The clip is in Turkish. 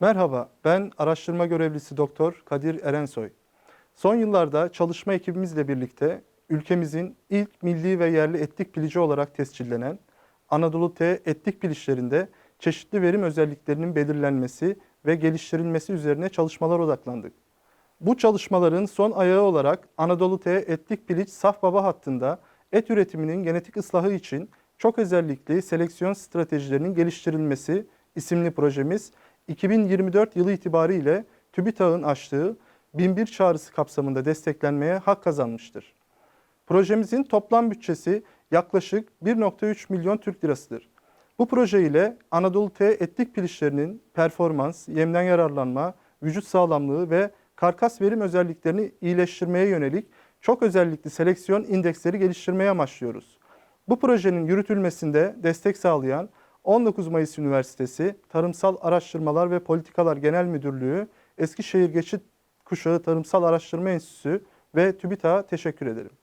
Merhaba, ben araştırma görevlisi Doktor Kadir Erensoy. Son yıllarda çalışma ekibimizle birlikte ülkemizin ilk milli ve yerli etlik pilici olarak tescillenen Anadolu T etlik pilişlerinde çeşitli verim özelliklerinin belirlenmesi ve geliştirilmesi üzerine çalışmalar odaklandık. Bu çalışmaların son ayağı olarak Anadolu T etlik piliç saf baba hattında et üretiminin genetik ıslahı için çok özellikli seleksiyon stratejilerinin geliştirilmesi isimli projemiz 2024 yılı itibariyle TÜBİTAK'ın açtığı 1001 çağrısı kapsamında desteklenmeye hak kazanmıştır. Projemizin toplam bütçesi yaklaşık 1.3 milyon Türk lirasıdır. Bu proje ile Anadolu T etlik pilişlerinin performans, yemden yararlanma, vücut sağlamlığı ve karkas verim özelliklerini iyileştirmeye yönelik çok özellikli seleksiyon indeksleri geliştirmeye amaçlıyoruz. Bu projenin yürütülmesinde destek sağlayan 19 Mayıs Üniversitesi Tarımsal Araştırmalar ve Politikalar Genel Müdürlüğü, Eskişehir Geçit Kuşağı Tarımsal Araştırma Enstitüsü ve TÜBİTAK'a teşekkür ederim.